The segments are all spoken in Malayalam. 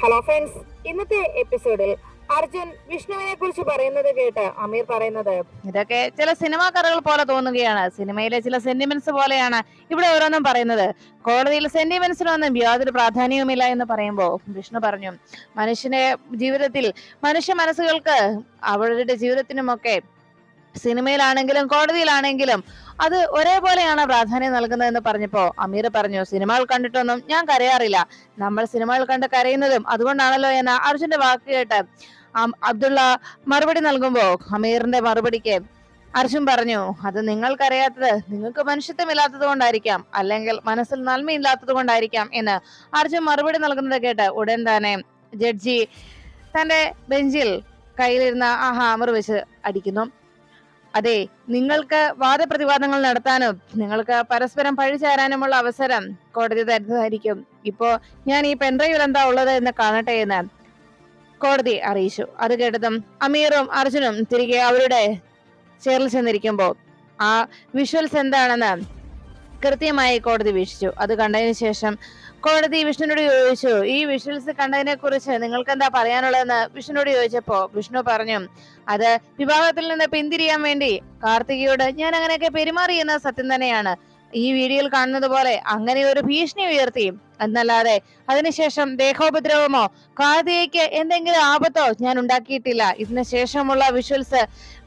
ഹലോ ഫ്രണ്ട്സ് ഇന്നത്തെ എപ്പിസോഡിൽ അർജുൻ വിഷ്ണുവിനെ കുറിച്ച് പറയുന്നത് കേട്ട് അമീർ പറയുന്നത് ഇതൊക്കെ ചില സിനിമാ കഥകൾ പോലെ തോന്നുകയാണ്. സിനിമയിലെ ചില സെന്റിമെന്റ്സ് പോലെയാണ് ഇവിടെ ഓരോന്നും പറയുന്നത്. കോടതിയിൽ സെന്റിമെന്റ്സിനൊന്നും യാതൊരു പ്രാധാന്യവുമില്ല എന്ന് പറയുമ്പോൾ വിഷ്ണു പറഞ്ഞു മനുഷ്യന്റെ ജീവിതത്തിൽ മനുഷ്യ മനസ്സുകൾക്ക് അവരുടെ ജീവിതത്തിനുമൊക്കെ സിനിമയിലാണെങ്കിലും കോടതിയിലാണെങ്കിലും അത് ഒരേപോലെയാണ് പ്രാധാന്യം നൽകുന്നതെന്ന് പറഞ്ഞപ്പോ അമീർ പറഞ്ഞു സിനിമകൾ കണ്ടിട്ടൊന്നും ഞാൻ കരയാറില്ല. നമ്മൾ സിനിമകൾ കണ്ട് കരയുന്നതും അതുകൊണ്ടാണല്ലോ എന്ന അർജുന്റെ വാക്ക് കേട്ട് അബ്ദുള്ള മറുപടി നൽകുമ്പോ അമീറിന്റെ മറുപടിക്ക് അർജുൻ പറഞ്ഞു അത് നിങ്ങൾക്കറിയാത്തത് നിങ്ങൾക്ക് മനുഷ്യത്വമില്ലാത്തത് കൊണ്ടായിരിക്കാം അല്ലെങ്കിൽ മനസ്സിൽ നന്മയില്ലാത്തത് കൊണ്ടായിരിക്കാം എന്ന് അർജുൻ മറുപടി നൽകുന്നത് കേട്ട് ഉടൻ തന്നെ ജഡ്ജി തന്റെ ബെഞ്ചിൽ കയ്യിലിരുന്ന ആ ഹാമർ വെച്ച് അടിക്കുന്നു. അതെ നിങ്ങൾക്ക് വാദപ്രതിവാദങ്ങൾ നടത്താനും നിങ്ങൾക്ക് പരസ്പരം പഴിചാരാനുമുള്ള അവസരം കോടതി തരുന്നതായിരിക്കും. ഇപ്പോ ഞാൻ ഈ പെൻഡ്രൈവിൽ എന്താ ഉള്ളത് എന്ന് കാണട്ടെ എന്ന് കോടതി അറിയിച്ചു. അത് കേട്ടതും അമീറും അർജുനും തിരികെ അവരുടെ ചെയറിൽ ചെന്നിരിക്കുമ്പോൾ ആ വിഷ്വൽസ് എന്താണെന്ന് കൃത്യമായി കോടതി വീക്ഷിച്ചു. അത് കണ്ടതിന് ശേഷം കോടതി വിഷ്ണുവിനോട് ചോദിച്ചു ഈ വിഷ്വൽസ് കണ്ടതിനെ കുറിച്ച് നിങ്ങൾക്ക് എന്താ പറയാനുള്ളതെന്ന്? വിഷ്ണുവിനോട് ചോദിച്ചപ്പോ വിഷ്ണു പറഞ്ഞു അത് വിവാഹത്തിൽ നിന്ന് പിന്തിരിയാൻ വേണ്ടി കാർത്തികയോട് ഞാൻ അങ്ങനെയൊക്കെ പെരുമാറിയെന്ന സത്യം തന്നെയാണ്. ഈ വീഡിയോയിൽ കാണുന്നത് പോലെ അങ്ങനെ ഒരു ഭീഷണി ഉയർത്തി. എന്നല്ലാതെ അതിനുശേഷം ദേഹോപദ്രവമോ കാതിയയ്ക്ക് എന്തെങ്കിലും ആപത്തോ ഞാൻ ഉണ്ടാക്കിയിട്ടില്ല. ഇതിന് ശേഷമുള്ള വിഷ്വൽസ്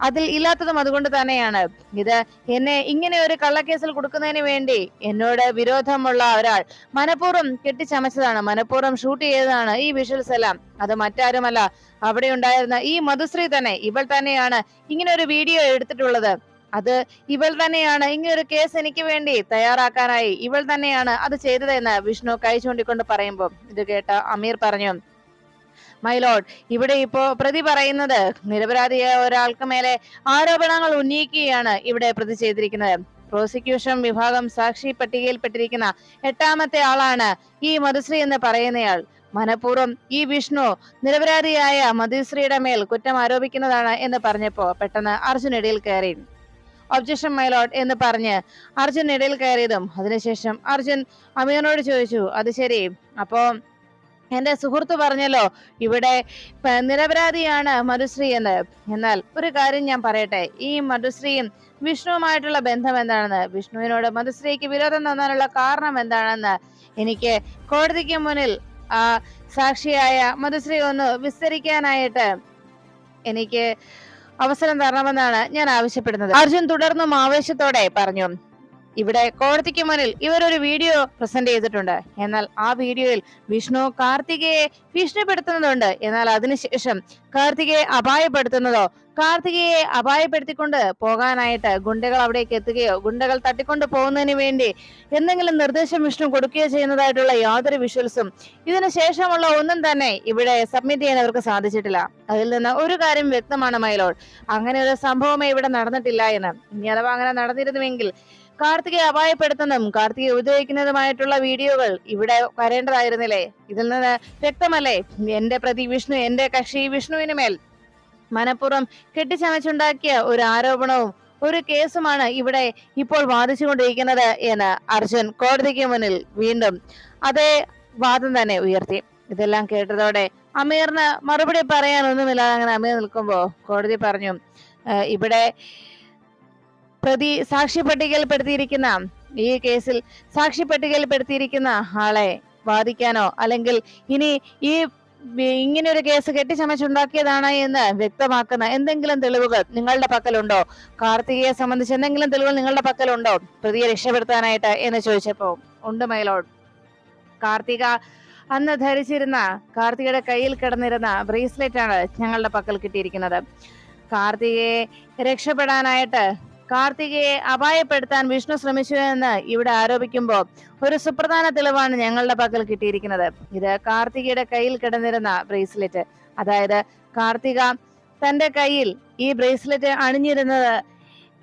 അതിൽ ഇല്ലാത്തതും അതുകൊണ്ട് തന്നെയാണ്. ഇത് എന്നെ ഇങ്ങനെ ഒരു കള്ളക്കേസിൽ കൊടുക്കുന്നതിന് വേണ്ടി എന്നോട് വിരോധമുള്ള ഒരാൾ മനഃപൂർവം കെട്ടിച്ചമച്ചതാണ്. മനഃപൂർവം ഷൂട്ട് ചെയ്തതാണ് ഈ വിഷ്വൽസ് എല്ലാം. അത് മറ്റാരുമല്ല. അവിടെ ഉണ്ടായിരുന്ന ഈ മധുശ്രീ തന്നെ ഇവൾ തന്നെയാണ് ഇങ്ങനെ ഒരു വീഡിയോ എടുത്തിട്ടുള്ളത്. അത് ഇവൾ തന്നെയാണ്. ഇങ്ങനൊരു കേസ് എനിക്ക് വേണ്ടി തയ്യാറാക്കാനായി ഇവൾ തന്നെയാണ് അത് ചെയ്തതെന്ന് വിഷ്ണു കൈ ചൂണ്ടിക്കൊണ്ട് പറയുമ്പോൾ ഇത് കേട്ട അമീർ പറഞ്ഞു മൈലോഡ് ഇവിടെ ഇപ്പോ പ്രതി പറയുന്നത് നിരപരാധിയായ ഒരാൾക്ക് മേലെ ആരോപണങ്ങൾ ഉന്നയിക്കുകയാണ് ഇവിടെ പ്രതി ചെയ്തിരിക്കുന്നത്. പ്രോസിക്യൂഷൻ വിഭാഗം സാക്ഷി പട്ടികയിൽപ്പെട്ടിരിക്കുന്ന എട്ടാമത്തെ ആളാണ് ഈ മധുശ്രീ എന്ന് പറയുന്നയാൾ. മനഃപൂർവം ഈ വിഷ്ണു നിരപരാധിയായ മധുശ്രീയുടെ മേൽ കുറ്റം ആരോപിക്കുന്നതാണ് എന്ന് പറഞ്ഞപ്പോ പെട്ടെന്ന് അർജുൻ ഇടയിൽ കയറി. ഒബ്ജക്ഷൻ മൈലോട്ട് എന്ന് പറഞ്ഞ് അർജുൻ ഇടയിൽ കയറിയതും. അതിനുശേഷം അർജുൻ അമീറിനോട് ചോദിച്ചു അത് ശരി. അപ്പോ എന്റെ സുഹൃത്ത് പറഞ്ഞല്ലോ ഇവിടെ നിരപരാധിയാണ് മധുശ്രീ എന്ന്. എന്നാൽ ഒരു കാര്യം ഞാൻ പറയട്ടെ. ഈ മധുശ്രീയും വിഷ്ണുവുമായിട്ടുള്ള ബന്ധം എന്താണെന്ന്? വിഷ്ണുവിനോട് മധുശ്രീക്ക് വിരോധം തോന്നാനുള്ള കാരണം എന്താണെന്ന് എനിക്ക് കോടതിക്ക് മുന്നിൽ സാക്ഷിയായ മധുശ്രീ ഒന്ന് വിസ്തരിക്കാനായിട്ട് എനിക്ക് അവസരം തരണമെന്നാണ് ഞാൻ ആവശ്യപ്പെടുന്നത്. അർജുൻ തുടർന്നും ആവേശത്തോടെ പറഞ്ഞു. ഇവിടെ കോടതിക്ക് മുന്നിൽ ഇവരൊരു വീഡിയോ പ്രസന്റ് ചെയ്തിട്ടുണ്ട്. എന്നാൽ ആ വീഡിയോയിൽ വിഷ്ണു കാർത്തികയെ ഭീഷണിപ്പെടുത്തുന്നതുണ്ട് എന്നാൽ അതിനുശേഷം കാർത്തികയെ അപായപ്പെടുത്തുന്നതോ കാർത്തികയെ അപായപ്പെടുത്തിക്കൊണ്ട് പോകാനായിട്ട് ഗുണ്ടകൾ അവിടേക്ക് എത്തുകയോ ഗുണ്ടകൾ തട്ടിക്കൊണ്ട് പോകുന്നതിന് വേണ്ടി എന്തെങ്കിലും നിർദ്ദേശം വിഷ്ണു കൊടുക്കുകയോ ചെയ്യുന്നതായിട്ടുള്ള യാതൊരു വിഷ്വൽസും ഇതിനു ശേഷമുള്ള ഒന്നും തന്നെ ഇവിടെ സബ്മിറ്റ് ചെയ്യാൻ അവർക്ക് സാധിച്ചിട്ടില്ല. അതിൽ നിന്ന് ഒരു കാര്യം വ്യക്തമാണ് മൈലോഡ് അങ്ങനെ ഒരു സംഭവമേ ഇവിടെ നടന്നിട്ടില്ല എന്ന്. ഇനി അഥവാ അങ്ങനെ നടന്നിരുന്നുവെങ്കിൽ കാർത്തികയെ അപായപ്പെടുത്തുന്നതും കാർത്തികയെ ഉപദ്രവിക്കുന്നതുമായിട്ടുള്ള വീഡിയോകൾ ഇവിടെ വരേണ്ടതായിരുന്നില്ലേ? ഇതിൽ നിന്ന് വ്യക്തമല്ലേ? എന്റെ പ്രതി വിഷ്ണു എന്റെ കക്ഷി വിഷ്ണുവിന് മേൽ മനഃപൂർവം കെട്ടിച്ചമച്ചുണ്ടാക്കിയ ഒരു ആരോപണവും ഒരു കേസുമാണ് ഇവിടെ ഇപ്പോൾ വാദിച്ചുകൊണ്ടിരിക്കുന്നത് എന്ന് അർജുൻ കോടതിക്ക് മുന്നിൽ വീണ്ടും അതേ വാദം തന്നെ ഉയർത്തി. ഇതെല്ലാം കേട്ടതോടെ അമീറിന് മറുപടി പറയാനൊന്നുമില്ലാതെ അങ്ങനെ അമീർ നിൽക്കുമ്പോ കോടതി പറഞ്ഞു ഇവിടെ പ്രതി സാക്ഷി പട്ടികയിൽപ്പെടുത്തിയിരിക്കുന്ന ഈ കേസിൽ സാക്ഷി പട്ടികയിൽപ്പെടുത്തിയിരിക്കുന്ന ആളെ വാദിക്കാനോ അല്ലെങ്കിൽ ഇനി ഈ ഇങ്ങനെ ഒരു കേസ് കെട്ടിച്ചമച്ചുണ്ടാക്കിയതാണ് എന്ന് വ്യക്തമാക്കുന്ന എന്തെങ്കിലും തെളിവുകൾ നിങ്ങളുടെ പക്കലുണ്ടോ? കാർത്തികയെ സംബന്ധിച്ച് എന്തെങ്കിലും തെളിവുകൾ നിങ്ങളുടെ പക്കലുണ്ടോ? പ്രതിയെ രക്ഷപ്പെടുത്താനായിട്ട് എന്ന് ചോദിച്ചപ്പോ ഉണ്ട് മൈലോഡ് കാർത്തിക അന്ന് ധരിച്ചിരുന്ന കാർത്തികയുടെ കയ്യിൽ കിടന്നിരുന്ന ബ്രേസ്ലെറ്റ് ആണ് ഞങ്ങളുടെ പക്കൽ കിട്ടിയിരിക്കുന്നത്. കാർത്തികയെ രക്ഷപ്പെടാനായിട്ട് കാർത്തികയെ അപായപ്പെടുത്താൻ വിഷ്ണു ശ്രമിച്ചു എന്ന് ഇവിടെ ആരോപിക്കുമ്പോൾ ഒരു സുപ്രധാന തെളിവാണ് ഞങ്ങളുടെ പക്കൽ കിട്ടിയിരിക്കുന്നത്. ഇത് കാർത്തികയുടെ കയ്യിൽ കിടന്നിരുന്ന ബ്രേസ്ലെറ്റ്. അതായത് കാർത്തിക തന്റെ കയ്യിൽ ഈ ബ്രേസ്ലെറ്റ് അണിഞ്ഞിരുന്നത്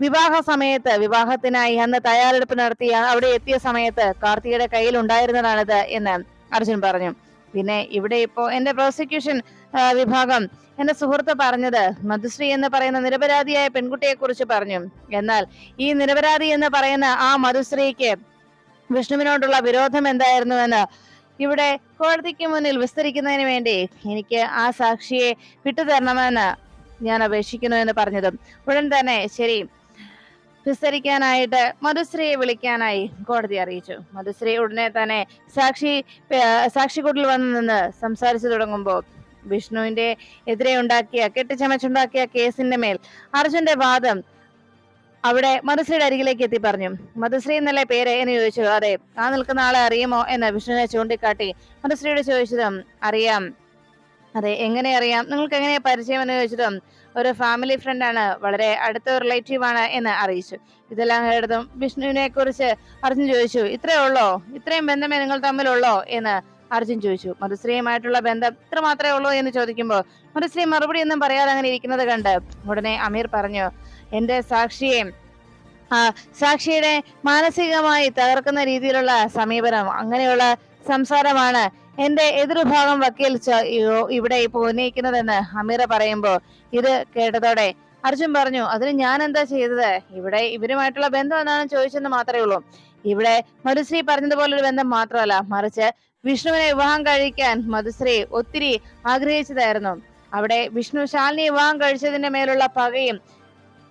വിവാഹ സമയത്ത് വിവാഹത്തിനായി അന്ന് തയ്യാറെടുപ്പ് നടത്തി അവിടെ എത്തിയ സമയത്ത് കാർത്തികയുടെ കയ്യിൽ ഉണ്ടായിരുന്നതാണിത് എന്ന് അർജുൻ പറഞ്ഞു. പിന്നെ ഇവിടെ ഇപ്പോ എന്റെ പ്രോസിക്യൂഷൻ വിഭാഗം എന്റെ സുഹൃത്ത് പറഞ്ഞത് മധുശ്രീ എന്ന് പറയുന്ന നിരപരാധിയായ പെൺകുട്ടിയെ കുറിച്ച് പറഞ്ഞു. എന്നാൽ ഈ നിരപരാധി എന്ന് പറയുന്ന ആ മധുശ്രീക്ക് വിഷ്ണുവിനോടുള്ള വിരോധം എന്തായിരുന്നു എന്തായിരുന്നുവെന്ന് ഇവിടെ കോടതിക്ക് മുന്നിൽ വിസ്തരിക്കുന്നതിന് വേണ്ടി എനിക്ക് ആ സാക്ഷിയെ വിട്ടുതരണമെന്ന് ഞാൻ അപേക്ഷിക്കുന്നു എന്ന് പറഞ്ഞതും. ഉടൻ തന്നെ ശരി വിസ്തരിക്കാനായിട്ട് മധുശ്രീയെ വിളിക്കാനായി കോടതി അറിയിച്ചു. മധുശ്രീ ഉടനെ തന്നെ സാക്ഷി സാക്ഷിക്കൂട്ടിൽ വന്ന് നിന്ന് സംസാരിച്ചു തുടങ്ങുമ്പോൾ വിഷ്ണുവിന്റെ എതിരെ ഉണ്ടാക്കിയ കെട്ടിച്ചമച്ചുണ്ടാക്കിയ കേസിന്റെ മേൽ അർജുന്റെ വാദം അവിടെ മധുശ്രീയുടെ അരികിലേക്ക് എത്തി പറഞ്ഞു. മധുശ്രീ എന്നല്ലേ പേര്? എന്ന് ചോദിച്ചു. അതെ ആ നിൽക്കുന്ന ആളെ അറിയുമോ? എന്ന് വിഷ്ണുവിനെ ചൂണ്ടിക്കാട്ടി മധുശ്രീയോട് ചോദിച്ചതും അറിയാം. അതെ എങ്ങനെ അറിയാം? നിങ്ങൾക്ക് എങ്ങനെയാ പരിചയം? എന്ന് ചോദിച്ചതും ഒരു ഫാമിലി ഫ്രണ്ട് ആണ് വളരെ അടുത്ത റിലേറ്റീവ് ആണ് എന്ന് അറിയിച്ചു. ഇതെല്ലാം കേട്ടതും വിഷ്ണുവിനെ കുറിച്ച് അർജുൻ ചോദിച്ചു ഇത്രേ ഉള്ളോ? ഇത്രയും ബന്ധമേ നിങ്ങൾ തമ്മിലുള്ളോ? എന്ന് അർജുൻ ചോദിച്ചു. മധുശ്രീയുമായിട്ടുള്ള ബന്ധം ഇത്ര മാത്രമേ ഉള്ളൂ എന്ന് ചോദിക്കുമ്പോൾ മധുശ്രീ മറുപടി ഒന്നും പറയാതെ അങ്ങനെ ഇരിക്കുന്നത് കണ്ട് ഉടനെ അമീർ പറഞ്ഞു എന്റെ സാക്ഷിയെ സാക്ഷിയുടെ മാനസികമായി തകർക്കുന്ന രീതിയിലുള്ള സമീപനം അങ്ങനെയുള്ള സംസാരമാണ് എന്റെ എതിർഭാഗം വക്കീൽ ഇവിടെ ഇപ്പോൾ ഉന്നയിക്കുന്നതെന്ന് അമീറ പറയുമ്പോ ഇത് കേട്ടതോടെ അർജുൻ പറഞ്ഞു അതിന് ഞാൻ എന്താ ചെയ്തത്? ഇവിടെ ഇവരുമായിട്ടുള്ള ബന്ധം എന്താണെന്ന് ചോദിച്ചെന്ന് മാത്രമേ ഉള്ളൂ. ഇവിടെ മധുശ്രീ പറഞ്ഞതുപോലെ ഒരു ബന്ധം മാത്രമല്ല മറിച്ച് വിഷ്ണുവിനെ വിവാഹം കഴിക്കാൻ മധുശ്രീ ഒത്തിരി ആഗ്രഹിച്ചതായിരുന്നു. അവിടെ വിഷ്ണു ശാലിനി വിവാഹം കഴിച്ചതിന്റെ മേലുള്ള പകയും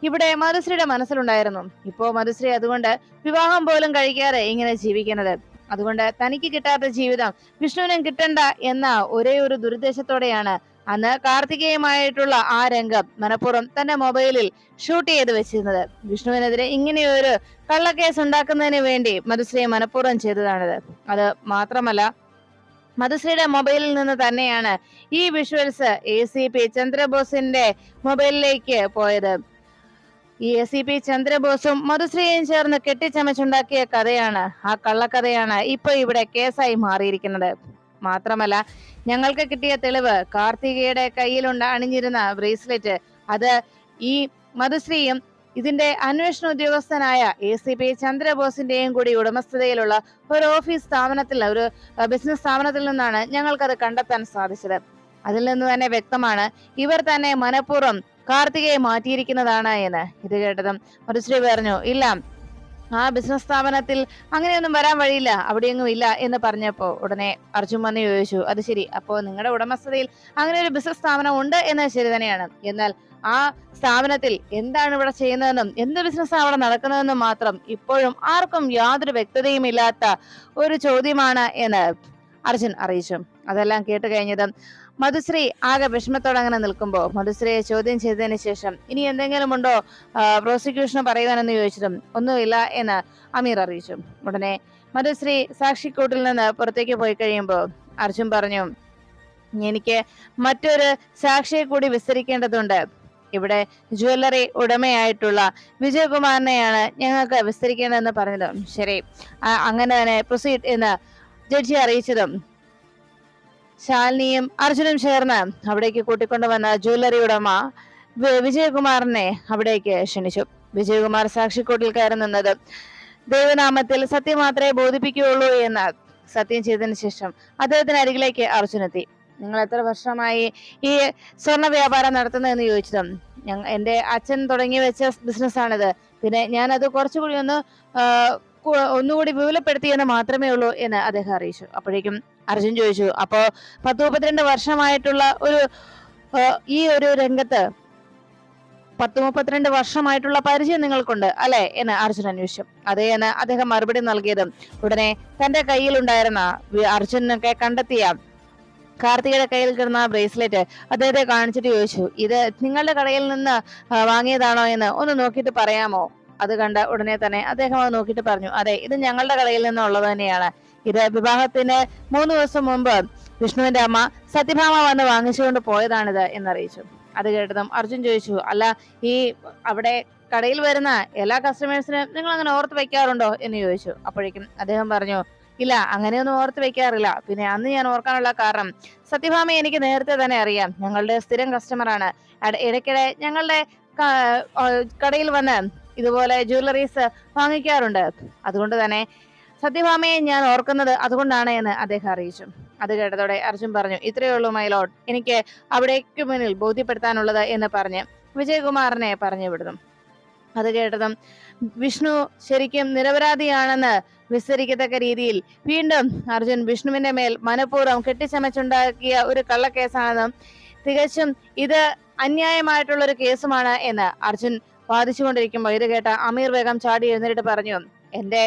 ഇവിടെ മധുശ്രീയുടെ മനസ്സിലുണ്ടായിരുന്നു. ഇപ്പോ മധുശ്രീ അതുകൊണ്ട് വിവാഹം പോലും കഴിക്കാതെ ഇങ്ങനെ ജീവിക്കുന്നത്. അതുകൊണ്ട് തനിക്ക് കിട്ടാത്ത ജീവിതം വിഷ്ണുവിനും കിട്ടണ്ട എന്ന ഒരേ ഒരു ദുരുദ്ദേശത്തോടെയാണ് അന്ന് കാർത്തികേയമായിട്ടുള്ള ആ രംഗം മനഃപൂർവം തന്റെ മൊബൈലിൽ ഷൂട്ട് ചെയ്ത് വെച്ചിരുന്നത്. വിഷ്ണുവിനെതിരെ ഇങ്ങനെയൊരു കള്ളക്കേസ് ഉണ്ടാക്കുന്നതിന് വേണ്ടി മധുശ്രീ മനഃപൂർവം ചെയ്തതാണിത്. അത് മാത്രമല്ല മധുശ്രീയുടെ മൊബൈലിൽ നിന്ന് തന്നെയാണ് ഈ വിഷ്വൽസ് എ സി പി ചന്ദ്രബോസിന്റെ മൊബൈലിലേക്ക് പോയത്. ഈ എ സി പി ചന്ദ്രബോസും മധുശ്രീയും ചേർന്ന് കെട്ടിച്ചമച്ചുണ്ടാക്കിയ കഥയാണ് ആ കള്ളക്കഥയാണ് ഇപ്പൊ ഇവിടെ കേസായി മാറിയിരിക്കുന്നത്. മാത്രമല്ല ഞങ്ങൾക്ക് കിട്ടിയ തെളിവ് കാർത്തികയുടെ കയ്യിലുണ്ട് അണിഞ്ഞിരുന്ന ബ്രേസ്ലെറ്റ്. അത് ഈ മധുശ്രീയും ഇതിന്റെ അന്വേഷണ ഉദ്യോഗസ്ഥനായ എ സി പി ചന്ദ്രബോസിന്റെയും കൂടി ഉടമസ്ഥതയിലുള്ള ഒരു ഓഫീസ് സ്ഥാപനത്തിൽ ഒരു ബിസിനസ് സ്ഥാപനത്തിൽ നിന്നാണ് ഞങ്ങൾക്കത് കണ്ടെത്താൻ സാധിച്ചത്. അതിൽ നിന്ന് തന്നെ വ്യക്തമാണ് ഇവർ തന്നെ മനഃപൂർവം കാർത്തികയെ മാറ്റിയിരിക്കുന്നതാണ് എന്ന് ഇത് കേട്ടതും മറുശ്രീ പറഞ്ഞു ഇല്ല ആ ബിസിനസ് സ്ഥാപനത്തിൽ അങ്ങനെയൊന്നും വരാൻ വഴിയില്ല അവിടെയൊന്നും ഇല്ല എന്ന് പറഞ്ഞപ്പോ ഉടനെ അർജുൻ വന്ന് ചോദിച്ചു അത് ശരി അപ്പോ നിങ്ങളുടെ ഉടമസ്ഥതയിൽ അങ്ങനെ ഒരു ബിസിനസ് സ്ഥാപനം ഉണ്ട് എന്ന് ശരി തന്നെയാണ്. എന്നാൽ ആ സ്ഥാപനത്തിൽ എന്താണ് ഇവിടെ ചെയ്യുന്നതെന്നും എന്ത് ബിസിനസ് അവിടെ നടക്കുന്നതെന്നും മാത്രം ഇപ്പോഴും ആർക്കും യാതൊരു വ്യക്തതയും ഇല്ലാത്ത ഒരു ചോദ്യമാണ് എന്ന് അർജുൻ അറിയിച്ചു. അതെല്ലാം കേട്ട് കഴിഞ്ഞതും മധുശ്രീ ആകെ വിഷമത്തോടെ അങ്ങനെ നിൽക്കുമ്പോൾ മധുശ്രീയെ ചോദ്യം ചെയ്തതിന് ശേഷം ഇനി എന്തെങ്കിലും ഉണ്ടോ പ്രോസിക്യൂഷന് പറയുവാനെന്ന് ചോദിച്ചതും ഒന്നുമില്ല എന്ന് അമീർ അറിയിച്ചു. ഉടനെ മധുശ്രീ സാക്ഷിക്കൂട്ടിൽ നിന്ന് പുറത്തേക്ക് പോയി കഴിയുമ്പോൾ അർജുൻ പറഞ്ഞു എനിക്ക് മറ്റൊരു സാക്ഷിയെ കൂടി വിസ്തരിക്കേണ്ടതുണ്ട്. ഇവിടെ ജ്വല്ലറി ഉടമയായിട്ടുള്ള വിജയകുമാറിനെയാണ് ഞങ്ങൾക്ക് വിസ്തരിക്കേണ്ടതെന്ന് പറഞ്ഞതും. ശരി അങ്ങനെ തന്നെ പ്രൊസീഡ് എന്ന് ജഡ്ജി അറിയിച്ചതും ശാലിനിയും അർജുനും ചേർന്ന് അവിടേക്ക് കൂട്ടിക്കൊണ്ടുവന്ന ജ്വല്ലറി ഉടമ വിജയകുമാറിനെ അവിടേക്ക് ക്ഷണിച്ചു. വിജയകുമാർ സാക്ഷിക്കൂട്ടിൽ കയറി നിന്നത് ദൈവനാമത്തിൽ സത്യം മാത്രമേ ബോധിപ്പിക്കുകയുള്ളൂ എന്ന് സത്യം ചെയ്തതിനു ശേഷം അദ്ദേഹത്തിന് അരികിലേക്ക് അർജുനെത്തി നിങ്ങൾ എത്ര വർഷമായി ഈ സ്വർണ വ്യാപാരം നടത്തുന്നതെന്ന് ചോദിച്ചതും ഞങ്ങ എന്റെ അച്ഛൻ തുടങ്ങി വെച്ച ബിസിനസ്സാണിത് പിന്നെ ഞാനത് കുറച്ചുകൂടി ഒന്ന് ഒന്നുകൂടി വിപുലപ്പെടുത്തി വിപുലപ്പെടുത്തിയെന്ന് മാത്രമേ ഉള്ളൂ എന്ന് അദ്ദേഹം അറിയിച്ചു. അപ്പോഴേക്കും അർജുൻ ചോദിച്ചു. അപ്പോ പത്ത് മുപ്പത്തിരണ്ട് വർഷമായിട്ടുള്ള ഒരു ഈ ഒരു രംഗത്ത് പത്ത് മുപ്പത്തിരണ്ട് വർഷമായിട്ടുള്ള പരിചയം നിങ്ങൾക്കുണ്ട് അല്ലെ എന്ന് അർജുൻ അന്വേഷിച്ചു. അതേ എന്ന് അദ്ദേഹം മറുപടി നൽകിയതും ഉടനെ തന്റെ കയ്യിലുണ്ടായിരുന്ന അർജുനൊക്കെ കണ്ടെത്തിയ കാർത്തികയുടെ കയ്യിൽ കിടന്ന ബ്രേസ്ലെറ്റ് അദ്ദേഹത്തെ കാണിച്ചിട്ട് ചോദിച്ചു ഇത് നിങ്ങളുടെ കടയിൽ നിന്ന് വാങ്ങിയതാണോ എന്ന് ഒന്ന് നോക്കിയിട്ട് പറയാമോ? അത് കണ്ട ഉടനെ തന്നെ അദ്ദേഹം അത് നോക്കിയിട്ട് പറഞ്ഞു അതെ ഇത് ഞങ്ങളുടെ കടയിൽ നിന്നുള്ളത് തന്നെയാണ് ഇത് വിവാഹത്തിന് മൂന്ന് ദിവസം മുമ്പ് വിഷ്ണുവിന്റെ അമ്മ സത്യഭാമ വന്ന് വാങ്ങിച്ചുകൊണ്ട് പോയതാണിത് എന്നറിയിച്ചു. അത് കേട്ടതും അർജുൻ ചോദിച്ചു അല്ല ഈ അവിടെ കടയിൽ വരുന്ന എല്ലാ കസ്റ്റമേഴ്സിനും നിങ്ങൾ അങ്ങനെ ഓർത്ത് വെക്കാറുണ്ടോ? എന്ന് ചോദിച്ചു. അപ്പോഴേക്കും അദ്ദേഹം പറഞ്ഞു ഇല്ല അങ്ങനെയൊന്നും ഓർത്ത് വെക്കാറില്ല. പിന്നെ അന്ന് ഞാൻ ഓർക്കാനുള്ള കാരണം സത്യഭാമ എനിക്ക് നേരത്തെ തന്നെ അറിയാം. ഞങ്ങളുടെ സ്ഥിരം കസ്റ്റമറാണ് ഇടയ്ക്കിടെ ഞങ്ങളുടെ കടയിൽ വന്ന് ഇതുപോലെ ജ്വല്ലറീസ് വാങ്ങിക്കാറുണ്ട്. അതുകൊണ്ട് തന്നെ സത്യഭാമയെ ഞാൻ ഓർക്കുന്നത് അതുകൊണ്ടാണ് എന്ന് അദ്ദേഹം അറിയിച്ചു. അത് കേട്ടതോടെ അർജുൻ പറഞ്ഞു ഇത്രയേ ഉള്ളൂ മൈലോഡ് എനിക്ക് അവിടേക്ക് മുന്നിൽ ബോധ്യപ്പെടുത്താനുള്ളത് എന്ന് പറഞ്ഞ് വിജയകുമാറിനെ പറഞ്ഞു വിടുന്നു. അത് കേട്ടതും വിഷ്ണു ശരിക്കും നിരപരാധിയാണെന്ന് വിസ്തരിക്കത്തക്ക രീതിയിൽ വീണ്ടും അർജുൻ വിഷ്ണുവിന്റെ മേൽ മനഃപൂർവം കെട്ടിച്ചമച്ചുണ്ടാക്കിയ ഒരു കള്ളക്കേസാണെന്നും തികച്ചും ഇത് അന്യായമായിട്ടുള്ള ഒരു കേസുമാണ് എന്ന് അർജുൻ വാദിച്ചുകൊണ്ടിരിക്കുമ്പോൾ ഇത് കേട്ട അമീർ വേഗം ചാടി എഴുന്നേറ്റ് പറഞ്ഞു എന്റെ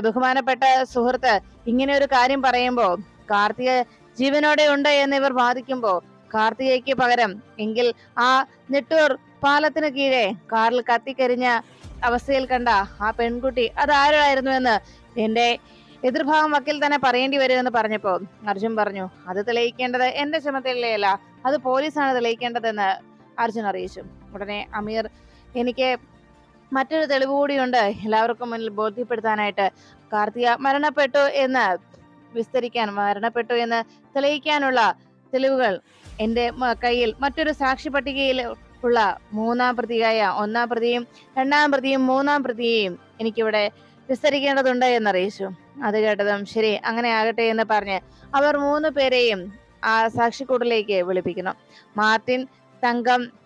ബഹുമാനപ്പെട്ട സുഹൃത്ത് ഇങ്ങനെ ഒരു കാര്യം പറയുമ്പോൾ കാർത്തിക ജീവനോടെ ഉണ്ട് എന്ന് ഇവർ വാദിക്കുമ്പോ കാർത്തികയ്ക്ക് പകരം എങ്കിൽ ആ നെട്ടൂർ പാലത്തിന് കീഴെ കാറിൽ കത്തിക്കരിഞ്ഞ അവസ്ഥയിൽ കണ്ട ആ പെൺകുട്ടി അതാരായിരുന്നു എന്ന് എന്റെ എതിർഭാഗം വക്കീൽ തന്നെ പറയേണ്ടി വരുമെന്ന് പറഞ്ഞപ്പോ അർജുൻ പറഞ്ഞു അത് തെളിയിക്കേണ്ടത് എന്റെ ചുമതലയല്ല അത് പോലീസാണ് തെളിയിക്കേണ്ടതെന്ന് അർജുൻ അറിയിച്ചു. ഉടനെ അമീർ എനിക്ക് മറ്റൊരു തെളിവ് കൂടിയുണ്ട് എല്ലാവർക്കും മുന്നിൽ ബോധ്യപ്പെടുത്താനായിട്ട് കാർത്തിക മരണപ്പെട്ടു എന്ന് വിസ്തരിക്കാൻ മരണപ്പെട്ടു എന്ന് തെളിയിക്കാനുള്ള തെളിവുകൾ എന്റെ കയ്യിൽ. മറ്റൊരു സാക്ഷി പട്ടികയിൽ ഉള്ള മൂന്നാം പ്രതിയായ ഒന്നാം പ്രതിയും രണ്ടാം പ്രതിയും മൂന്നാം പ്രതിയെയും എനിക്കിവിടെ വിസ്തരിക്കേണ്ടതുണ്ട് എന്നറിയിച്ചു. അത് കേട്ടതും ശരി അങ്ങനെ ആകട്ടെ എന്ന് പറഞ്ഞ് അവർ മൂന്ന് പേരെയും ആ സാക്ഷിക്കൂട്ടിലേക്ക് വിളിപ്പിക്കുന്നു. മാർട്ടിൻ തങ്കം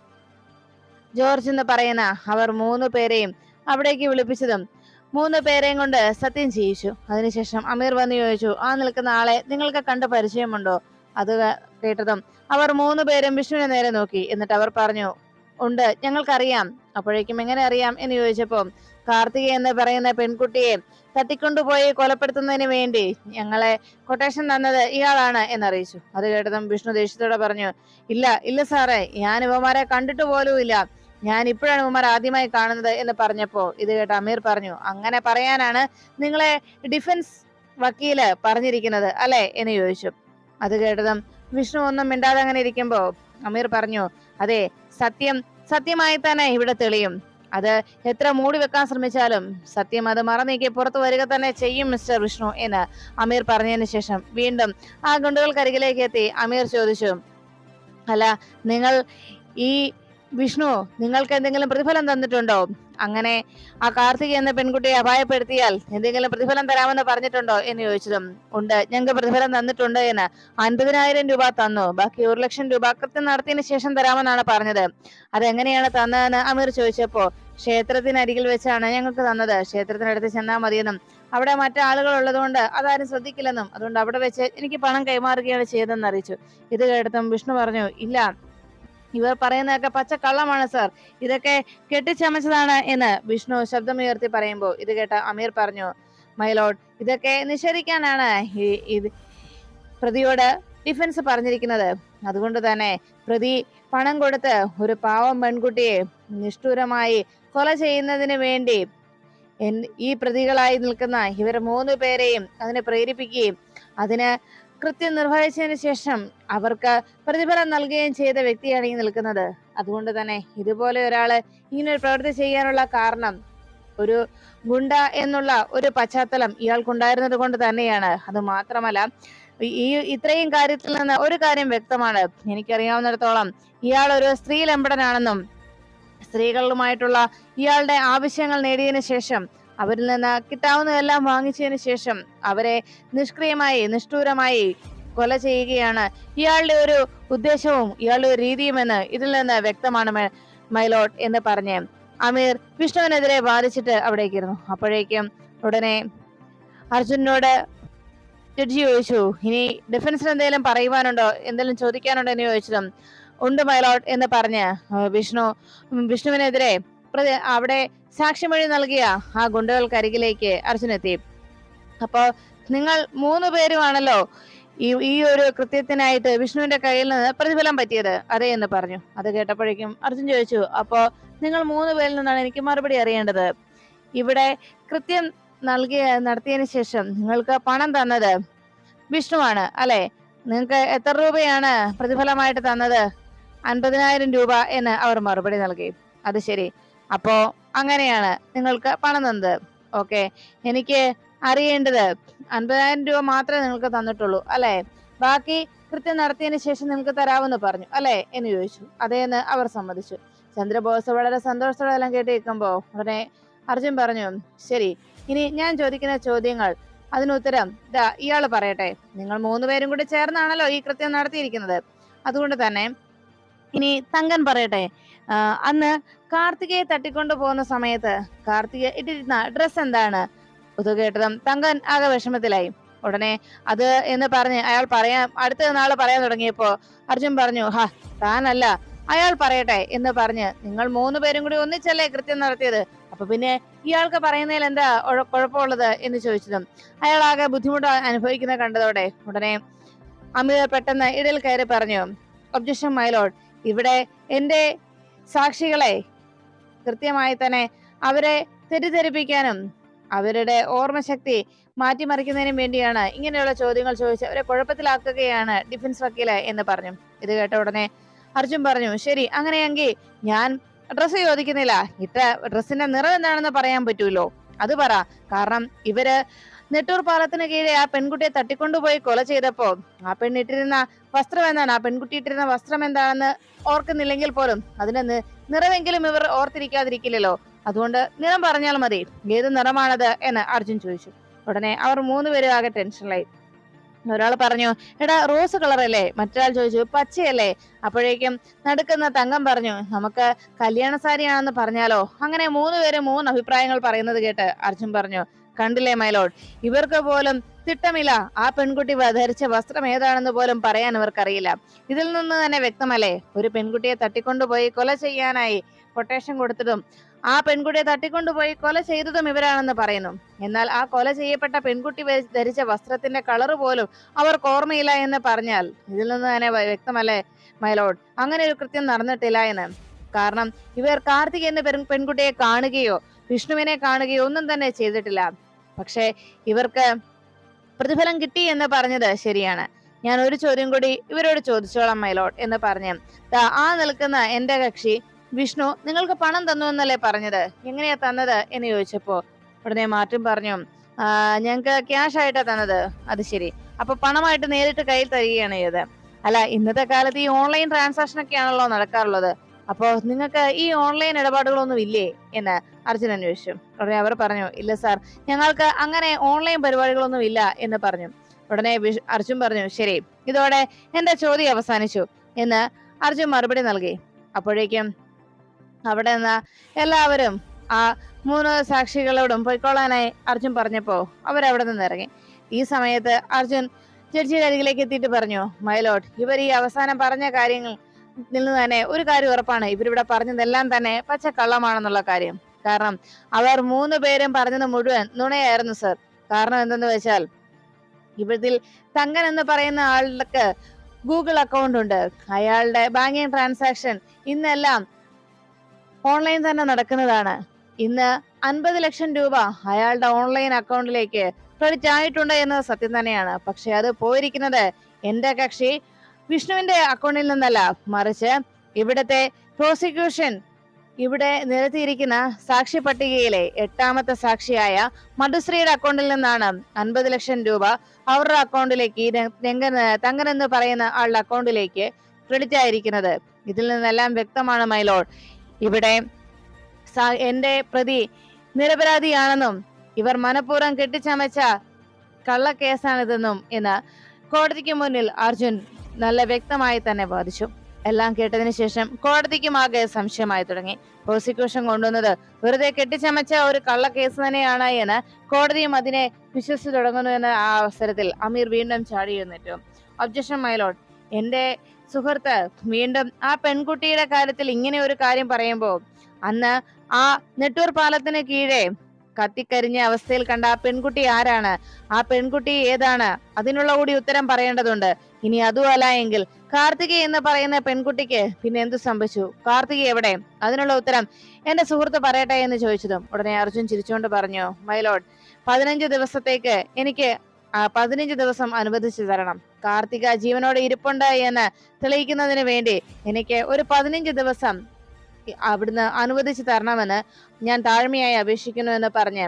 ജോർജ് എന്ന് പറയുന്ന അവർ മൂന്ന് പേരെയും അവിടേക്ക് വിളിപ്പിച്ചതും മൂന്ന് പേരെയും കൊണ്ട് സത്യം ചെയ്യിച്ചു. അതിനുശേഷം അമീർ വന്ന് ചോദിച്ചു ആ നിൽക്കുന്ന ആളെ നിങ്ങൾക്ക് കണ്ട് പരിചയമുണ്ടോ? അത് കേട്ടതും അവർ മൂന്ന് പേരും വിഷ്ണുവിനെ നേരെ നോക്കി. എന്നിട്ട് അവർ പറഞ്ഞു ഉണ്ട് ഞങ്ങൾക്കറിയാം. അപ്പോഴേക്കും എങ്ങനെ അറിയാം? എന്ന് ചോദിച്ചപ്പോ കാർത്തിക എന്ന് പറയുന്ന പെൺകുട്ടിയെ തട്ടിക്കൊണ്ടുപോയി കൊലപ്പെടുത്തുന്നതിന് വേണ്ടി ഞങ്ങളെ കൊട്ടേഷൻ തന്നത് ഇയാളാണ് എന്നറിയിച്ചു. അത് കേട്ടതും വിഷ്ണു ദേശത്തോടെ പറഞ്ഞു ഇല്ല ഇല്ല സാറേ ഞാൻ ഇവമാരെ കണ്ടിട്ട് പോലും ഇല്ല. ഞാൻ ഇപ്പോഴാണ് ഇവന്മാർ ആദ്യമായി കാണുന്നത് എന്ന് പറഞ്ഞപ്പോ ഇത് കേട്ട് അമീർ പറഞ്ഞു അങ്ങനെ പറയാനാണ് നിങ്ങളെ ഡിഫൻസ് വക്കീൽ പറഞ്ഞിരിക്കുന്നത് അല്ലേ? എന്ന് ചോദിച്ചു. അത് കേട്ടതും വിഷ്ണു ഒന്നും മിണ്ടാതെ അങ്ങനെ ഇരിക്കുമ്പോ അമീർ പറഞ്ഞു അതെ സത്യം സത്യമായി തന്നെ ഇവിടെ തെളിയും. അത് എത്ര മൂടി വെക്കാൻ ശ്രമിച്ചാലും സത്യം അത് മറന്നീക്കി പുറത്തു വരിക തന്നെ ചെയ്യും മിസ്റ്റർ വിഷ്ണു എന്ന് അമീർ പറഞ്ഞതിന് ശേഷം വീണ്ടും ആ ഗുണ്ടുകൾക്കരികിലേക്ക് എത്തി. അമീർ ചോദിച്ചു അല്ല നിങ്ങൾ ഈ വിഷ്ണു നിങ്ങൾക്ക് എന്തെങ്കിലും പ്രതിഫലം തന്നിട്ടുണ്ടോ? അങ്ങനെ ആ കാർത്തിക എന്ന പെൺകുട്ടിയെ അപായപ്പെടുത്തിയാൽ എന്തെങ്കിലും പ്രതിഫലം തരാമെന്ന് പറഞ്ഞിട്ടുണ്ടോ എന്ന് ചോദിച്ചതും ഉണ്ട്. ഞങ്ങൾക്ക് പ്രതിഫലം തന്നിട്ടുണ്ട് എന്ന് അൻപതിനായിരം രൂപ തന്നു. ബാക്കി ഒരു ലക്ഷം രൂപ കൃത്യം നടത്തിയതിനു ശേഷം തരാമെന്നാണ് പറഞ്ഞത്. അതെങ്ങനെയാണ് തന്നതെന്ന് അമീർ ചോദിച്ചപ്പോ ക്ഷേത്രത്തിനരികിൽ വെച്ചാണ് ഞങ്ങൾക്ക് തന്നത്. ക്ഷേത്രത്തിനടുത്ത് ചെന്നാൽ മതിയെന്നും അവിടെ മറ്റാളുകൾ ഉള്ളതുകൊണ്ട് അതാരും ശ്രദ്ധിക്കില്ലെന്നും അതുകൊണ്ട് അവിടെ വെച്ച് എനിക്ക് പണം കൈമാറുകയാണ് ചെയ്തതെന്ന് അറിയിച്ചു. ഇത് കേട്ടതും വിഷ്ണു പറഞ്ഞു ഇല്ല ഇവർ പറയുന്നതൊക്കെ പച്ച കള്ളമാണ് സർ. ഇതൊക്കെ കെട്ടിച്ചമച്ചതാണ് എന്ന് വിഷ്ണു ശബ്ദമുയർത്തി പറയുമ്പോൾ ഇത് കേട്ട അമീർ പറഞ്ഞു മൈലോഡ് ഇതൊക്കെ നിഷേധിക്കാനാണ് ഇത് പ്രതിയോട് ഡിഫൻസ് പറഞ്ഞിരിക്കുന്നത്. അതുകൊണ്ട് തന്നെ പ്രതി പണം കൊടുത്ത് ഒരു പാവം പെൺകുട്ടിയെ നിഷ്ഠൂരമായി കൊല ചെയ്യുന്നതിന് വേണ്ടി ഈ പ്രതികളായി നിൽക്കുന്ന ഇവർ മൂന്ന് പേരെയും അതിനെ പ്രേരിപ്പിക്കുകയും അതിന് കൃത്യം നിർവഹിച്ചതിന് ശേഷം അവർക്ക് പ്രതിഫലം നൽകുകയും ചെയ്ത വ്യക്തിയാണ് ഈ നിൽക്കുന്നത്. അതുകൊണ്ട് തന്നെ ഇതുപോലെ ഒരാൾ ഇങ്ങനെ ഒരു പ്രവൃത്തി ചെയ്യാനുള്ള കാരണം ഒരു ഗുണ്ട എന്നുള്ള ഒരു പശ്ചാത്തലം ഇയാൾക്കുണ്ടായിരുന്നത് കൊണ്ട് തന്നെയാണ്. അത് മാത്രമല്ല ഈ ഇത്രയും കാര്യത്തിൽ നിന്ന് ഒരു കാര്യം വ്യക്തമാണ്. എനിക്കറിയാവുന്നിടത്തോളം ഇയാൾ ഒരു സ്ത്രീ ലംബടനാണെന്നും സ്ത്രീകളുമായിട്ടുള്ള ഇയാളുടെ ആവശ്യങ്ങൾ നേടിയതിനു ശേഷം അവരിൽ നിന്ന് കിട്ടാവുന്നതെല്ലാം വാങ്ങിച്ചതിന് ശേഷം അവരെ നിഷ്ക്രിയമായി നിഷ്ഠൂരമായി കൊല ചെയ്യുകയാണ്. ഇയാളുടെ ഒരു ഉദ്ദേശവും ഇയാളുടെ ഒരു രീതിയുമെന്ന് ഇതിൽ നിന്ന് വ്യക്തമാണ് മൈലോട്ട് എന്ന് പറഞ്ഞ് അമീർ വിഷ്ണുവിനെതിരെ വാദിച്ചിട്ട് അവിടേക്കിരുന്നു അപ്പോഴേക്കും ഉടനെ അർജുനോട് ജഡ്ജി ചോദിച്ചു ഇനി ഡിഫൻസിന് എന്തെങ്കിലും പറയുവാനുണ്ടോ? എന്തെങ്കിലും ചോദിക്കാനുണ്ടോ? എന്ന് ചോദിച്ചതും ഉണ്ട് മൈലോട്ട് എന്ന് പറഞ്ഞ് വിഷ്ണു വിഷ്ണുവിനെതിരെ അവിടെ സാക്ഷിമൊഴി നൽകിയ ആ ഗുണ്ടകൾക്കരികിലേക്ക് അർജുൻ എത്തി അപ്പോ നിങ്ങൾ മൂന്ന് പേരുമാണല്ലോ ഈ ഈ ഒരു കൃത്യത്തിനായിട്ട് വിഷ്ണുവിന്റെ കയ്യിൽ നിന്ന് പ്രതിഫലം പറ്റിയത്? അതെ എന്ന് പറഞ്ഞു. അത് കേട്ടപ്പോഴേക്കും അർജുൻ ചോദിച്ചു അപ്പോ നിങ്ങൾ മൂന്ന് പേരിൽ നിന്നാണ് എനിക്ക് മറുപടി അറിയേണ്ടത്? ഇവിടെ കൃത്യം നൽകിയ നടത്തിയതിനു ശേഷം നിങ്ങൾക്ക് പണം തന്നത് വിഷ്ണുവാണ് അല്ലെ? നിങ്ങൾക്ക് എത്ര രൂപയാണ് പ്രതിഫലമായിട്ട് തന്നത്? അൻപതിനായിരം രൂപ എന്ന് അവർ മറുപടി നൽകി. അത് ശരി. അപ്പോ അങ്ങനെയാണ്. നിങ്ങൾക്ക് പണം തന്നത്. ഓക്കെ. എനിക്ക് അറിയേണ്ടത് അൻപതിനായിരം രൂപ മാത്രമേ നിങ്ങൾക്ക് തന്നിട്ടുള്ളൂ അല്ലെ? ബാക്കി കൃത്യം നടത്തിയതിന് ശേഷം നിങ്ങൾക്ക് തരാമെന്ന് പറഞ്ഞു അല്ലെ? എന്ന് ചോദിച്ചു. അതേന്ന് അവർ സമ്മതിച്ചു. ചന്ദ്രബോസ് വളരെ സന്തോഷത്തോടെ എല്ലാം കേട്ട് നിൽക്കുമ്പോ ഉടനെ അർജുൻ പറഞ്ഞു ശരി ഇനി ഞാൻ ചോദിക്കുന്ന ചോദ്യങ്ങൾ. അതിനുത്തരം ദാ ഇയാൾ പറയട്ടെ. നിങ്ങൾ മൂന്നുപേരും കൂടി ചേർന്നാണല്ലോ ഈ കൃത്യം നടത്തിയിരിക്കുന്നത്. അതുകൊണ്ട് തന്നെ ഇനി തങ്കൻ പറയട്ടെ. അന്ന് കാർത്തികയെ തട്ടിക്കൊണ്ടു പോകുന്ന സമയത്ത് കാർത്തിക ഇട്ടിരുന്ന ഡ്രസ് എന്താണ്? ഇത് കേട്ടതും തങ്കൻ ആകെ വിഷമത്തിലായി. ഉടനെ അത് എന്ന് പറഞ്ഞ് അയാൾ പറയാൻ അടുത്ത നാൾ പറയാൻ തുടങ്ങിയപ്പോ അർജുൻ പറഞ്ഞു ഹാ താനല്ല അയാൾ പറയട്ടെ എന്ന് പറഞ്ഞ് നിങ്ങൾ മൂന്ന് പേരും കൂടി ഒന്നിച്ചല്ലേ കൃത്യം നടത്തിയത്? അപ്പൊ പിന്നെ ഇയാൾക്ക് പറയുന്നതിൽ എന്താ കുഴപ്പമുള്ളത് എന്ന് ചോദിച്ചതും അയാൾ ആകെ ബുദ്ധിമുട്ട് അനുഭവിക്കുന്ന കണ്ടതോടെ ഉടനെ അമിത പെട്ടെന്ന് ഇടയിൽ കയറി പറഞ്ഞു ഒബ്ജക്ഷൻ മൈലോഡ് ഇവിടെ എന്റെ സാക്ഷികളെ കൃത്യമായി തന്നെ അവരെ തെറ്റിദ്ധരിപ്പിക്കാനും അവരുടെ ഓർമ്മശക്തി മാറ്റിമറിക്കുന്നതിനും വേണ്ടിയാണ് ഇങ്ങനെയുള്ള ചോദ്യങ്ങൾ ചോദിച്ച് അവരെ കുഴപ്പത്തിലാക്കുകയാണ് ഡിഫൻസ് വക്കീൽ എന്ന് പറഞ്ഞു. ഇത് കേട്ട ഉടനെ അർജുൻ പറഞ്ഞു ശരി അങ്ങനെയെങ്കിൽ ഞാൻ ഡ്രസ്സ് ചോദിക്കുന്നില്ല. ഇത്ര ഡ്രസ്സിന്റെ നിറം എന്താണെന്ന് പറയാൻ പറ്റൂലോ? അത് പറ. കാരണം ഇവർ നെട്ടൂർ പാലത്തിന് കീഴെ ആ പെൺകുട്ടിയെ തട്ടിക്കൊണ്ടുപോയി കൊല ചെയ്തപ്പോ ആ പെണ്ണിട്ടിരുന്ന വസ്ത്രം എന്താണ്? ആ പെൺകുട്ടി ഇട്ടിരുന്ന വസ്ത്രം എന്താണെന്ന് ഓർക്കുന്നില്ലെങ്കിൽ പോലും അതിന് നിറമെങ്കിലും ഇവർ ഓർത്തിരിക്കാതിരിക്കില്ലല്ലോ. അതുകൊണ്ട് നിറം പറഞ്ഞാൽ മതി. ഏത് നിറമാണത് എന്ന് അർജുൻ ചോദിച്ചു. ഉടനെ അവർ മൂന്നുപേരും ആകെ ടെൻഷനിലായി ഒരാൾ പറഞ്ഞു എടാ റോസ് കളർ അല്ലേ? മറ്റൊരാൾ ചോദിച്ചു പച്ചയല്ലേ? അപ്പോഴേക്കും നടുക്കുന്ന തങ്കം പറഞ്ഞു നമുക്ക് കല്യാണ സാരിയാണെന്ന് പറഞ്ഞാലോ? അങ്ങനെ മൂന്നുപേരും മൂന്ന് അഭിപ്രായങ്ങൾ പറയുന്നത് കേട്ട് അർജുൻ പറഞ്ഞു കണ്ടില്ലേ മൈലോഡ് ഇവർക്ക് പോലും തിട്ടമില്ല. ആ പെൺകുട്ടി ധരിച്ച വസ്ത്രം ഏതാണെന്ന് പോലും പറയാൻ ഇവർക്കറിയില്ല ഇതിൽ നിന്ന് തന്നെ വ്യക്തമല്ലേ? ഒരു പെൺകുട്ടിയെ തട്ടിക്കൊണ്ടുപോയി കൊല ചെയ്യാനായി കൊട്ടേഷൻ കൊടുത്തതും ആ പെൺകുട്ടിയെ തട്ടിക്കൊണ്ടുപോയി കൊല ചെയ്തതും ഇവരാണെന്ന് പറയുന്നു. എന്നാൽ ആ കൊല ചെയ്യപ്പെട്ട പെൺകുട്ടി ധരിച്ച വസ്ത്രത്തിന്റെ കളർ പോലും അവർക്ക് ഓർമ്മയില്ല എന്ന് പറഞ്ഞാൽ ഇതിൽ നിന്ന് തന്നെ വ്യക്തമല്ലേ മൈലോഡ് അങ്ങനെ ഒരു കൃത്യം നടന്നിട്ടില്ല എന്ന്. കാരണം ഇവർ കാർത്തിക് എന്ന പെൺ- പെൺകുട്ടിയെ കാണുകയോ വിഷ്ണുവിനെ കാണുകയോ ഒന്നും തന്നെ ചെയ്തിട്ടില്ല. പക്ഷേ ഇവർക്ക് പ്രതിഫലം കിട്ടി എന്ന് പറഞ്ഞത് ശരിയാണ്. ഞാൻ ഒരു ചോദ്യം കൂടി ഇവരോട് ചോദിച്ചോളാം മൈലോട്ട് എന്ന് പറഞ്ഞു. ആ നിൽക്കുന്ന എന്റെ കക്ഷി വിഷ്ണു നിങ്ങൾക്ക് പണം തന്നു എന്നല്ലേ പറഞ്ഞത്? എങ്ങനെയാ തന്നത് എന്ന് ചോദിച്ചപ്പോ ഉടനെ മാറ്റും പറഞ്ഞു ആ ഞങ്ങക്ക് ക്യാഷ് ആയിട്ടാ തന്നത്. അത് ശരി. അപ്പൊ പണമായിട്ട് നേരിട്ട് കയ്യിൽ തരികയാണ് ചെയ്തത് അല്ല ഇന്നത്തെ കാലത്ത് ഈ ഓൺലൈൻ ട്രാൻസാക്ഷൻ ഒക്കെ ആണല്ലോ നടക്കാറുള്ളത്. അപ്പോ നിങ്ങൾക്ക് ഈ ഓൺലൈൻ ഇടപാടുകളൊന്നും ഇല്ലേ? എന്ന്. അർജുൻ അന്വേഷിച്ചു. ഉടനെ അവർ പറഞ്ഞു ഇല്ല സാർ ഞങ്ങൾക്ക് അങ്ങനെ ഓൺലൈൻ പരിപാടികളൊന്നും ഇല്ല എന്ന് പറഞ്ഞു. ഉടനെ അർജുൻ പറഞ്ഞു ശരി ഇതോടെ എന്റെ ചോദ്യം അവസാനിച്ചു എന്ന് അർജുൻ മറുപടി നൽകി. അപ്പോഴേക്കും അവിടെ നിന്ന് എല്ലാവരും ആ മൂന്ന് സാക്ഷികളോടും പൊയ്ക്കൊള്ളാനായി അർജുൻ പറഞ്ഞപ്പോ അവരവിടെ നിന്ന് ഇറങ്ങി. ഈ സമയത്ത് അർജുൻ ജഡ്ജിയുടെ അരികിലേക്ക് എത്തിയിട്ട് പറഞ്ഞു മൈലോട്ട് ഇവർ ഈ അവസാനം പറഞ്ഞ കാര്യങ്ങൾ നിന്ന് തന്നെ ഒരു കാര്യം ഉറപ്പാണ്. ഇവരിവിടെ പറഞ്ഞതെല്ലാം തന്നെ പച്ചക്കള്ളമാണെന്നുള്ള കാര്യം. കാരണം അവർ മൂന്ന് പേരും പറഞ്ഞത് മുഴുവൻ നുണയായിരുന്നു സർ കാരണം എന്തെന്ന് വെച്ചാൽ ഇവിടത്തിൽ തങ്കൻ എന്ന് പറയുന്ന ആൾക്ക് ഗൂഗിൾ അക്കൗണ്ട് ഉണ്ട്. അയാളുടെ ബാങ്കിങ് ട്രാൻസാക്ഷൻ ഇന്നെല്ലാം ഓൺലൈൻ തന്നെ നടക്കുന്നതാണ്. ഇന്ന് അൻപത് ലക്ഷം രൂപ അയാളുടെ ഓൺലൈൻ അക്കൗണ്ടിലേക്ക് ക്രെഡിറ്റ് ആയിട്ടുണ്ട് എന്നത് സത്യം തന്നെയാണ്. പക്ഷെ അത് പോയിരിക്കുന്നത് എന്റെ കക്ഷി വിഷ്ണുവിന്റെ അക്കൗണ്ടിൽ നിന്നല്ല. മറിച്ച് ഇവിടത്തെ പ്രോസിക്യൂഷൻ ഇവിടെ നിരത്തിയിരിക്കുന്ന സാക്ഷി പട്ടികയിലെ എട്ടാമത്തെ സാക്ഷിയായ മധുശ്രീയുടെ അക്കൗണ്ടിൽ നിന്നാണ് അൻപത് ലക്ഷം രൂപ അവരുടെ അക്കൗണ്ടിലേക്ക് തങ്കൻ എന്ന് പറയുന്ന ആളുടെ അക്കൗണ്ടിലേക്ക് ക്രെഡിറ്റ് ആയിരിക്കുന്നത്. ഇതിൽ നിന്നെല്ലാം വ്യക്തമാണ് മൈലോഡ് ഇവിടെ എന്റെ പ്രതി നിരപരാധിയാണെന്നും ഇവർ മനഃപൂർവം കെട്ടിച്ചമച്ച കള്ളക്കേസാണിതെന്നും എന്ന് കോടതിക്ക് മുന്നിൽ അർജുൻ നല്ല വ്യക്തമായി തന്നെ വാദിച്ചു. എല്ലാം കേട്ടതിന് ശേഷം കോടതിക്കും ആകെ സംശയമായി തുടങ്ങി. പ്രോസിക്യൂഷൻ കൊണ്ടുവന്നത് വെറുതെ കെട്ടിച്ചമച്ച ഒരു കള്ളക്കേസ് തന്നെയാണ് എന്ന് കോടതിയും അതിനെ വിശ്വസിച്ചു തുടങ്ങുന്നു എന്ന ആ അവസരത്തിൽ അമീർ വീണ്ടും ചാടി എന്നിട്ടു ഒബ്ജക്ഷൻ മൈലോട്ട് എന്റെ സുഹൃത്ത് വീണ്ടും ആ പെൺകുട്ടിയുടെ കാര്യത്തിൽ ഇങ്ങനെ ഒരു കാര്യം പറയുമ്പോൾ അന്ന് ആ നെട്ടൂർ പാലത്തിന് കീഴെ കത്തിക്കരിഞ്ഞ അവസ്ഥയിൽ കണ്ട ആ പെൺകുട്ടി ആരാണ്? ആ പെൺകുട്ടി ഏതാണ്? അതിനുള്ള കൂടി ഉത്തരം പറയേണ്ടതുണ്ട്. ഇനി അതുമല്ല എങ്കിൽ കാർത്തിക എന്ന് പറയുന്ന പെൺകുട്ടിക്ക് പിന്നെ എന്ത് സംഭവിച്ചു? കാർത്തിക എവിടെ? അതിനുള്ള ഉത്തരം എന്റെ സുഹൃത്ത് പറയട്ടെ എന്ന് ചോദിച്ചതും ഉടനെ അർജുൻ ചിരിച്ചുകൊണ്ട് പറഞ്ഞു മൈലോഡ് പതിനഞ്ച് ദിവസത്തേക്ക് എനിക്ക് പതിനഞ്ച് ദിവസം അനുവദിച്ചു തരണം. കാർത്തിക ജീവനോടെ ഇരിപ്പുണ്ട് എന്ന് തെളിയിക്കുന്നതിന് വേണ്ടി എനിക്ക് ഒരു പതിനഞ്ച് ദിവസം അവിടുന്ന് അനുവദിച്ചു തരണമെന്ന് ഞാൻ താഴ്മയായി അപേക്ഷിക്കുന്നു എന്ന് പറഞ്ഞ്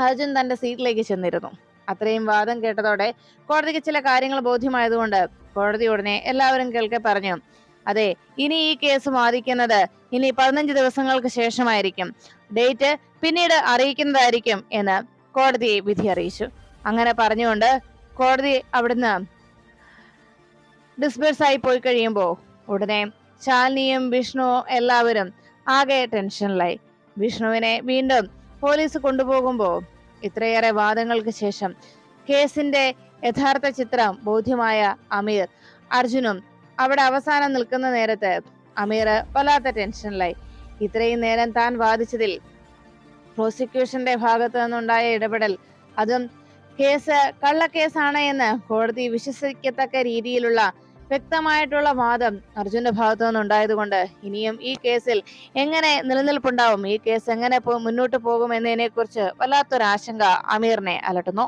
അർജുൻ തന്റെ സീറ്റിലേക്ക് ചെന്നിരുന്നു. അത്രയും വാദം കേട്ടതോടെ കോടതിക്ക് ചില കാര്യങ്ങൾ ബോധ്യമായതുകൊണ്ട് കോടതി ഉടനെ എല്ലാവരും കേൾക്കെ പറഞ്ഞു. അതെ ഇനി ഈ കേസ് വാദിക്കുന്നത് ഇനി പതിനഞ്ച് ദിവസങ്ങൾക്ക് ശേഷമായിരിക്കും. ഡേറ്റ് പിന്നീട് അറിയിക്കുന്നതായിരിക്കും എന്ന് കോടതി വിധി അറിയിച്ചു. അങ്ങനെ പറഞ്ഞുകൊണ്ട് കോടതി അവിടുന്ന് ഡിസ്ബേഴ്സ് ആയി പോയി കഴിയുമ്പോൾ ഉടനെ ശാലിനിയും വിഷ്ണുവും എല്ലാവരും ആകെ ടെൻഷനിലായി. വിഷ്ണുവിനെ വീണ്ടും പോലീസ് കൊണ്ടുപോകുമ്പോൾ ഇത്രയേറെ വാദങ്ങൾക്ക് ശേഷം കേസിന്റെ യഥാർത്ഥ ചിത്രം ബോധ്യമായ അമീർ അർജുനും അവിടെ അവസാനം നിൽക്കുന്ന നേരത്ത് അമീർ വല്ലാത്ത ടെൻഷനിലായി. ഇത്രയും നേരം താൻ വാദിച്ചതിൽ പ്രോസിക്യൂഷന്റെ ഭാഗത്തു നിന്നുണ്ടായ ഇടപെടൽ അതും കേസ് കള്ളക്കേസാണ് എന്ന് കോടതി വിശ്വസിക്കത്തക്ക രീതിയിലുള്ള വ്യക്തമായിട്ടുള്ള വാദം അർജുന്റെ ഭാഗത്തു നിന്നുണ്ടായതുകൊണ്ട് ഇനിയും ഈ കേസിൽ എങ്ങനെ നിലനിൽപ്പുണ്ടാവും? ഈ കേസ് എങ്ങനെ മുന്നോട്ട് പോകും എന്നതിനെ കുറിച്ച് വല്ലാത്തൊരു ആശങ്ക അമീറിനെ അലട്ടുന്നു.